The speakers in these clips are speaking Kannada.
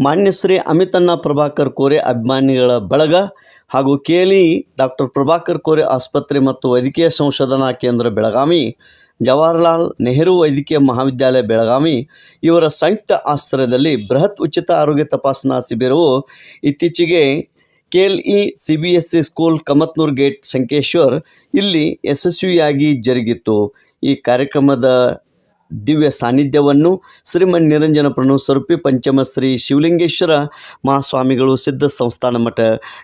ಮಾನ್ಯ ಶ್ರೀ ಅಮಿತಣ್ಣ ಪ್ರಭಾಕರ್ ಕೋರೆ ಅಭಿಮಾನಿಗಳ ಬಳಗ ಹಾಗೂ ಕೇಲಿ ಡಾಕ್ಟರ್ ಪ್ರಭಾಕರ್ ಕೋರೆ ಆಸ್ಪತ್ರೆ ಮತ್ತು ವೈದ್ಯಕೀಯ ಸಂಶೋಧನಾ ಕೇಂದ್ರ ಬೆಳಗಾವಿ, ಜವಾಹರಲಾಲ್ ನೆಹರು ವೈದ್ಯಕೀಯ ಮಹಾವಿದ್ಯಾಲಯ ಬೆಳಗಾವಿ ಇವರ ಸಂಯುಕ್ತ ಆಶ್ರಯದಲ್ಲಿ ಬೃಹತ್ ಉಚಿತ ಆರೋಗ್ಯ ತಪಾಸಣಾ ಶಿಬಿರವು ಇತ್ತೀಚೆಗೆ K L E C B S C school Kamatnur gate Sankeshwar ಇಲ್ಲಿ ಯಶಸ್ವಿಯಾಗಿ ಜರುಗಿತ್ತು. ಈ ಕಾರ್ಯಕ್ರಮದ ದಿವ್ಯ ಸಾನ್ನಿಧ್ಯವನ್ನು ಶ್ರೀಮನ್ ನಿರಂಜನ ಪ್ರಣು ಸ್ವರೂಪಿ ಪಂಚಮ ಶ್ರೀ ಶಿವಲಿಂಗೇಶ್ವರ ಮಹಾಸ್ವಾಮಿಗಳು ಸಿದ್ಧ ಸಂಸ್ಥಾನ ಮಠ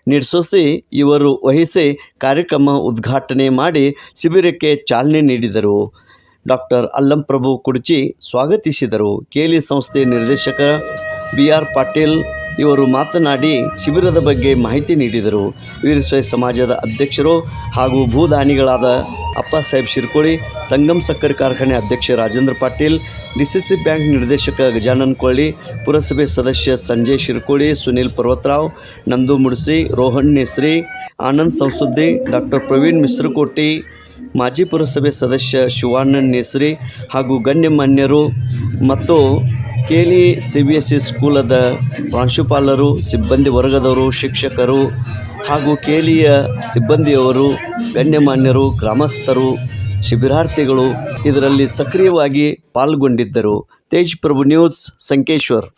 ನಿರ್ಸೋಸಿ ಇವರು ವಹಿಸಿ ಕಾರ್ಯಕ್ರಮ ಉದ್ಘಾಟನೆ ಮಾಡಿ ಶಿಬಿರಕ್ಕೆ ಚಾಲನೆ ನೀಡಿದರು. ಡಾಕ್ಟರ್ ಅಲ್ಲಂಪ್ರಭು ಕುಡ್ಚಿ ಸ್ವಾಗತಿಸಿದರು. ಕೇಲಿ ಸಂಸ್ಥೆ ನಿರ್ದೇಶಕ ಬಿ ಆರ್ ಪಾಟೀಲ್ ಇವರು ಮಾತನಾಡಿ ಶಿಬಿರದ ಬಗ್ಗೆ ಮಾಹಿತಿ ನೀಡಿದರು. ವೀರಶೈವ ಸಮಾಜದ ಅಧ್ಯಕ್ಷರು ಹಾಗೂ ಭೂದಾನಿಗಳಾದ ಅಪ್ಪ ಸಾಹೇಬ್ ಶಿರ್ಕೋಳಿ ಸಂಗಮ್ ಸಕ್ಕರೆ ಕಾರ್ಖಾನೆ ಅಧ್ಯಕ್ಷ ರಾಜೇಂದ್ರ ಪಾಟೀಲ್, ಡಿಸಿಸಿ ಬ್ಯಾಂಕ್ ನಿರ್ದೇಶಕ ಗಜಾನನ್ ಕೊಳ್ಳಿ ಪುರಸಭೆ ಸದಸ್ಯ ಸಂಜಯ್ ಶಿರ್ಕೋಳಿ ಸುನೀಲ್ ಪರ್ವತರಾವ್, ನಂದು ಮುಡ್ಸಿ, ರೋಹನ್ ನೇಸ್ರಿ, ಆನಂದ್ ಸಂಸುದ್ದಿ, ಡಾಕ್ಟರ್ ಪ್ರವೀಣ್ ಮಿಶ್ರಕೋಟಿ ಮಾಜಿ ಪುರಸಭೆ ಸದಸ್ಯ ಶಿವಾನಂದ್ ನೇಸ್ರಿ ಹಾಗೂ ಗಣ್ಯಮಾನ್ಯರು ಮತ್ತು ಕೇಲಿ ಸಿ ಬಿ ಎಸ್ ಇ ಸ್ಕೂಲದ ಪ್ರಾಂಶುಪಾಲರು, ಸಿಬ್ಬಂದಿ ವರ್ಗದವರು, ಶಿಕ್ಷಕರು ಹಾಗೂ ಕೇಲಿಯ ಸಿಬ್ಬಂದಿಯವರು ಗಣ್ಯಮಾನ್ಯರು ಗ್ರಾಮಸ್ಥರು ಶಿಬಿರಾರ್ಥಿಗಳು ಇದರಲ್ಲಿ ಸಕ್ರಿಯವಾಗಿ ಪಾಲ್ಗೊಂಡಿದ್ದರು. ತೇಜ್ ಪ್ರಭು ನ್ಯೂಸ್ ಸಂಕೇಶ್ವರ್.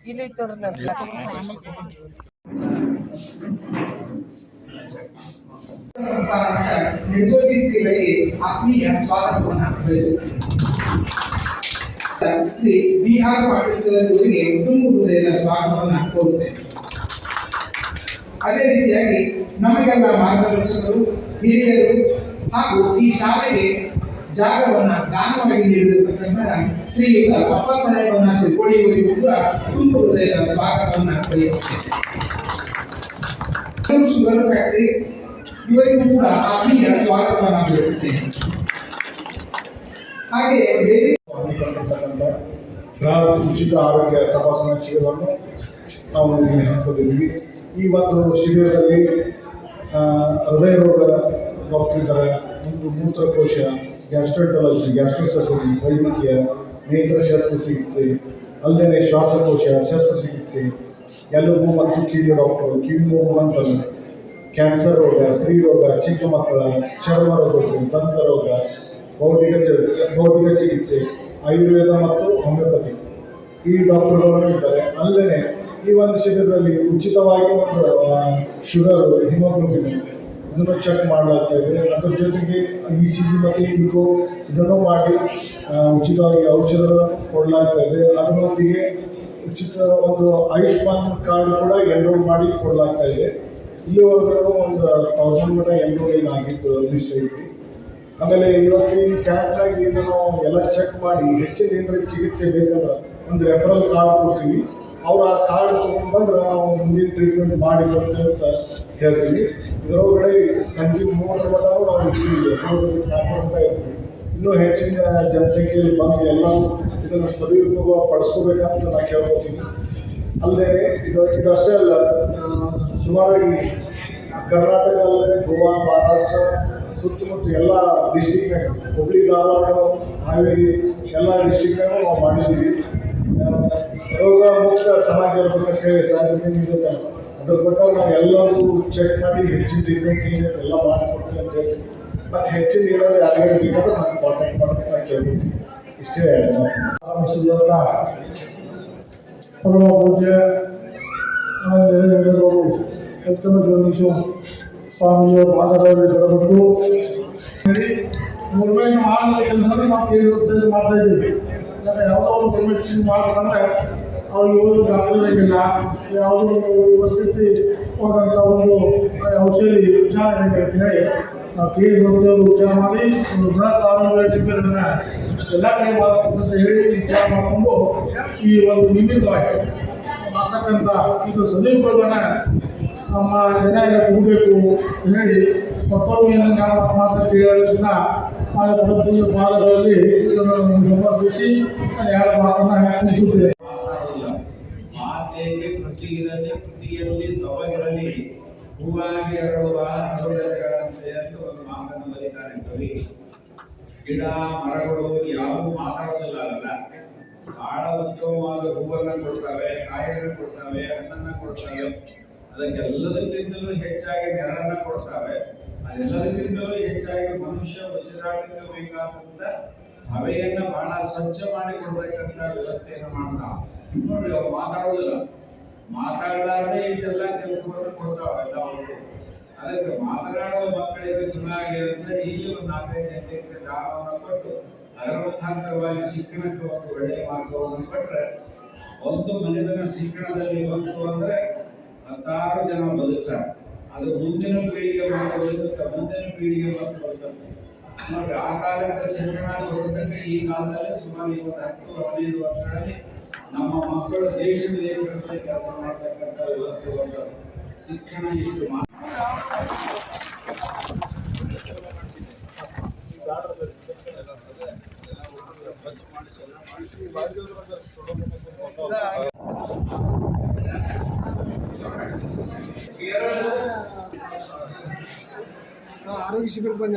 ಇಲ್ಲಿ ತೊಡರ್ಲ ನಿರ್ದೇಶಿಸಿಗಳಿಗೆ ಆತ್ಮೀಯ ಸ್ವಾಗತವನ್ನು ಬಯಸುತ್ತೇನೆ Shri B R Patil sir ಅವರಿಗೆ ತುಂಬ ಹೃದಯದ ಸ್ವಾಗತವನ್ನು ಕೋರುತ್ತೇನೆ ಅದೇ ರೀತಿಯಾಗಿ ನಮಗೆಲ್ಲ ಮಾರ್ಗದರ್ಶಕರು ಹಿರಿಯರು ಹಾಗೂ ಈ ಶಾಲೆಗೆ ಜಾಗವನ್ನ ದಾನವಾಗಿ ನೀಡಿರತಕ್ಕಂತಹ ಶ್ರೀಯುತ ಅಪ್ಪ ಸಾಹೇಬನ್ನ ಶ್ರೀ ಕೋಳಿಯವರಿಗೂ ಕೂಡ ತುಂಬ ಹೃದಯದ ಸ್ವಾಗತವನ್ನು ಪಡೆಯುತ್ತೇನೆ ಶುಗರ್ ಫ್ಯಾಕ್ಟರಿ ಇವರಿಗೂ ಕೂಡ ಆತ್ಮೀಯ ಸ್ವಾಗತವನ್ನು ಬಯಸುತ್ತೇನೆ ಹಾಗೆ ಬೇರೆ ನಾವು ಉಚಿತ ಆರೋಗ್ಯ ತಪಾಸಣಾ ಶಿಬಿರವನ್ನು ನಾವು ಇಲ್ಲಿ ಹಮ್ಮಿಕೊಂಡಿದ್ದೀವಿ ಈ ಒಂದು ಶಿಬಿರದಲ್ಲಿ ಹೃದಯ ರೋಗ ಡಾಕ್ಟರ್ ಒಂದು ಮೂತ್ರಕೋಶ ಗ್ಯಾಸ್ಟ್ರೆಂಟಾಲಜಿ ಗ್ಯಾಸ್ಟ್ರೋಸರ್ಜರಿ ವೈದ್ಯಕೀಯ, ನೇತ್ರ ಶಸ್ತ್ರಚಿಕಿತ್ಸೆ ಅಲ್ಲದೆ ಶ್ವಾಸಕೋಶ ಶಸ್ತ್ರಚಿಕಿತ್ಸೆ ಎಲುಬು ಮತ್ತು ಕಿವಿ ಡಾಕ್ಟರ್, ಕಿವಿ ನೋವು ಕ್ಯಾನ್ಸರ್ ರೋಗ, ಸ್ತ್ರೀ ರೋಗ, ಚಿಕ್ಕ ಮಕ್ಕಳ ಚರ್ಮ ರೋಗಗಳು, ದಂತ ರೋಗ ಚ, ಭೌತಿಕ ಚಿಕಿತ್ಸೆ, ಆಯುರ್ವೇದ ಮತ್ತು ಹೋಮಿಯೋಪತಿ ಈ ಡಾಕ್ಟರ್ಗಳು ಇದ್ದಾರೆ. ಅಲ್ಲದೆ ಈ ಒಂದು ಶಿಬಿರದಲ್ಲಿ ಉಚಿತವಾಗಿ ಒಂದು ಶುಗರ್ ಹಿಮೋಗ್ಲೋಬಿನ್ ಇದನ್ನು ಚೆಕ್ ಮಾಡಲಾಗ್ತಾ ಇದೆ. ಅದರ ಜೊತೆಗೆ ಇ ಸಿ ಜಿ ಮತ್ತು ಇಂಕೋ ಇದನ್ನು ಮಾಡಿ. ಉಚಿತವಾಗಿ ಔಷಧ ಕೊಡಲಾಗ್ತಾ ಇದೆ. ಅದರೊಂದಿಗೆ ಉಚಿತ ಒಂದು ಆಯುಷ್ಮಾನ್ ಕಾರ್ಡ್ ಕೂಡ ಎನ್ರೋಲ್ ಮಾಡಿ ಕೊಡಲಾಗ್ತಾ ಇದೆ. ಇಲ್ಲಿವರೆಗೂ ಒಂದು ತೌಸಂಡ್ ಮಟ ಏನು ಆಗಿತ್ತು ಲಿಸ್ಟ್ ಆಮೇಲೆ ಇವತ್ತು ಈ ಆಗಿ ನಾವು ಎಲ್ಲ ಚೆಕ್ ಮಾಡಿ, ಹೆಚ್ಚಿನ ಏನಾರ ಚಿಕಿತ್ಸೆ ಬೇಕಂದ್ರೆ ಒಂದು ರೆಫರಲ್ ಕಾರ್ಡ್ ಕೊಡ್ತೀವಿ. ಅವ್ರು ಆ ಕಾರ್ಡ್ ತೊಗೊಂಡ್ಬಂದ್ರೆ ನಾವು ಮುಂದಿನ ಟ್ರೀಟ್ಮೆಂಟ್ ಮಾಡಿ ಕೊಡ್ತೇವೆ ಅಂತ ಹೇಳ್ತೀವಿ ಇದರೊಳಗಡೆ ಸಂಜೆ ಮೂವತ್ತು ಮಟ್ಟವೂ ನಾವು ಇರ್ತೀವಿ. ಇರ್ತೀವಿ. ಇನ್ನೂ ಹೆಚ್ಚಿನ ಜನಸಂಖ್ಯೆಯಲ್ಲಿ ಬಂದು ಎಲ್ಲ ಇದನ್ನು ಸದುಪಯೋಗ ಪಡಿಸ್ಕೋಬೇಕಂತ ನಾನು ಕೇಳ್ಕೊತೀನಿ. ಅಲ್ಲದೆ ಇದು ಇದಷ್ಟೇ ಅಲ್ಲ ಸುಮಾರಾಗಿ ಕರ್ನಾಟಕ ಅಲ್ಲದೆ ಗೋವಾ, ಮಹಾರಾಷ್ಟ್ರ, ಸುತ್ತಮುತ್ತ ಎಲ್ಲ ಡಿಸ್ಟಿಕ್ನಾಗ ಹುಬ್ಳಿ, ಧಾರವಾಡ, ಹಾವೇರಿ ಎಲ್ಲ ಡಿಸ್ಟಿಕ್ನಾಗೂ ನಾವು ಮಾಡಿದ್ದೀವಿ. ರೋಗ ಮುಕ್ತ ಸಮಾಜ ಇರ್ಬೇಕಂತ ಹೇಳಿ ಸಾಧ್ಯತೆ ನೀಡುತ್ತೆ ಅದ್ರ ಪ್ರಕಾರ ನಾವು ಎಲ್ಲರೂ ಚೆಕ್ ಮಾಡಿ ಹೆಚ್ಚಿನ ಟ್ರೀಟ್ಮೆಂಟ್ ಏನಿದೆ ಎಲ್ಲ ಮಾಡಿಕೊಡ್ತೀವಿ ಅಂತ ಹೇಳಿ. ಮತ್ತು ಹೆಚ್ಚಿನ ಏನಾದ್ರು ಯಾರಿಗಾರು ಬೇಕಾದ್ರೆ ನಾನು ಕಾಂಟ್ಯಾಕ್ಟ್ ಮಾಡೋದಕ್ಕೆ ನಾನು ಕೇಳ್ತೀನಿ ಇಷ್ಟೇ ಆರಂಭಿಸಿದಂಥ ಪರಮ ಪೂಜೆ ಆನಂದವರು ಹೆಚ್ಚಿನ ಜೋಡಿಸು ಸ್ವಾಮಿಯ ಪಾದಗಳಲ್ಲಿ ಬರಬೇಕು ಗೌರ್ಮೆಂಟ್ ಮಾಡೋ ಕೆಲಸನ ನಾವು ಕೇಳಿ ಮಾಡ್ತಾ ಇದ್ದೀವಿ. ಅದಕ್ಕೆ ಯಾವುದೋ ಒಂದು ಗೌರ್ಮೆಂಟ್ ಇದು ಅವ್ರಿಗೆ ಒಂದು ಡಾಕ್ಟರ್ ಇರಲಿಲ್ಲ ಯಾವುದೋ ವ್ಯವಸ್ಥಿತಿ ಹೋದಂಥ ಒಂದು ಔಷಧಿ ವಿಚಾರ ಹೇಳಿ ನಾವು ಕೇಳಿ ಸಂಸ್ಥೆಯವರು ಉಪಚಾರ ಮಾಡಿ, ಒಂದು ಬೃಹತ್ ಆರೋಗ್ಯ ಶಿಬಿರನ ಎಲ್ಲ ಕಡೆ ಮಾಡಬೇಕಂತ ಹೇಳಿ ವಿಚಾರ ಮಾಡಿಕೊಂಡು ಈ ಒಂದು ನಿಮಿತ್ತವಾಗಿ ಮಾಡ್ತಕ್ಕಂಥ ಇದು ಸದುಪಯೋಗನ ನಮ್ಮ ಜನ ಎಲ್ಲ ಕೂಡಬೇಕು ಹೇಳಿ ಮತ್ತೊಮ್ಮೆ ಮಾತ್ರ ಮಾತು ಕೇಳೋದನ್ನ ಆ ಪ್ರತಿಯೊಂದು ಭಾಗಗಳಲ್ಲಿ ಇದನ್ನು ಸಮರ್ಪಿಸಿ ಯಾರ ಮಾತನ್ನು ಮುಗಿಸುತ್ತೇವೆ ಹೂವಾಗಿ ಅರಳುವ ಅರುಳತೆಗಳಂತೆ ಅಂತ ಕವಿ ಗಿಡ, ಮರಗಳು ಯಾವೂ ಮಾತಾಡೋದಿಲ್ಲ ಅಲ್ಲ. ಬಹಳ ಉತ್ತಮವಾದ ಹೂವನ್ನ ಕೊಡ್ತವೆ ಕಾಯನ್ನು ಕೊಡ್ತವೆ, ಹಣ್ಣನ್ನ ಕೊಡ್ತವೆ. ಅದಕ್ಕೆಲ್ಲದಕ್ಕಿಂತಲೂ ಹೆಚ್ಚಾಗಿ ನೆರಳನ್ನ ಕೊಡ್ತವೆ. ಅದೆಲ್ಲದಕ್ಕಿಂತಲೂ ಹೆಚ್ಚಾಗಿ ಮನುಷ್ಯ ಉಸಿರಾಟಕ್ಕೆ ಬೇಕಾದಂತ ಹವೆಯನ್ನ ಬಹಳ ಸ್ವಚ್ಛ ಮಾಡಿ ಕೊಡ್ಬೇಕಂತ ವ್ಯವಸ್ಥೆಯನ್ನು ಮಾಡ್ತಾವ ನೋಡಿ ಅವ್ರು ಮಾತಾಡೋದಿಲ್ಲ. ಮಾತಾಡಲಾರದೆ ಇಷ್ಟೆಲ್ಲ ಕೆಲಸವನ್ನು ಕೊಡ್ತಾವೆ ಎಲ್ಲ ಅವರು. ಅದಕ್ಕೆ ಮಾತನಾಡುವ ಮಕ್ಕಳಿಗೆ ಚೆನ್ನಾಗಿ ಅಂತೇಳಿ ಇಲ್ಲಿ ಒಂದು ನಾಲ್ಕೈದು ಜನರಿಗೆ ದಾನವನ್ನು ಕೊಟ್ಟು ಅದರ ಮುಖಾಂತರವಾಗಿ ಶಿಕ್ಷಣಕ್ಕೆ ಒಂದು ಒಳ್ಳೆಯ ಮಾರ್ಗವನ್ನು ಕೊಟ್ಟರೆ ಒಂದು ಮನೆತನ ಶಿಕ್ಷಣದಲ್ಲಿ ಬಂತು ಅಂದರೆ ಹತ್ತಾರು ಜನ ಬದುಕ್ತಾರೆ. ಅದು ಮುಂದಿನ ಪೀಳಿಗೆ ಮಾತ್ರ ಬದುಕುತ್ತೆ, ಮುಂದಿನ ಪೀಳಿಗೆ ಮಾತ್ರ ಬದುಕುತ್ತೆ. ನೋಡಿ ಆ ಕಾಲಕ್ಕೆ ಶಿಕ್ಷಣ ಕೊಡೋದಕ್ಕೆ ಈ ಕಾಲದಲ್ಲಿ ಸುಮಾರು ಇವತ್ತು ಹತ್ತು ಹದಿನೈದು ವರ್ಷಗಳಲ್ಲಿ ನಮ್ಮ ಮಕ್ಕಳು ದೇಶ ವಿದೇಶಗಳಲ್ಲಿ ಕೆಲಸ ಮಾಡ್ತಕ್ಕಂಥ ವ್ಯವಸ್ಥೆ ಒಂದು ಶಿಕ್ಷಣ ಇಷ್ಟು ಆರೋಗ್ಯ ಶಿಬಿರ ಬಂದ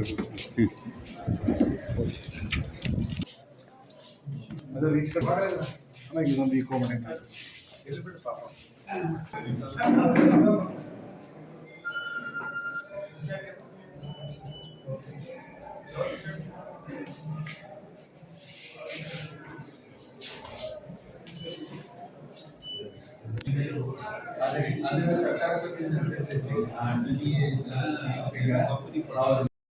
ಯಾವುದು ಇಲ್ಲಿ ಐತ್ ನೋಡ್ರಿ ಅದು ರೀಚ್ ಆಮೇಲೆ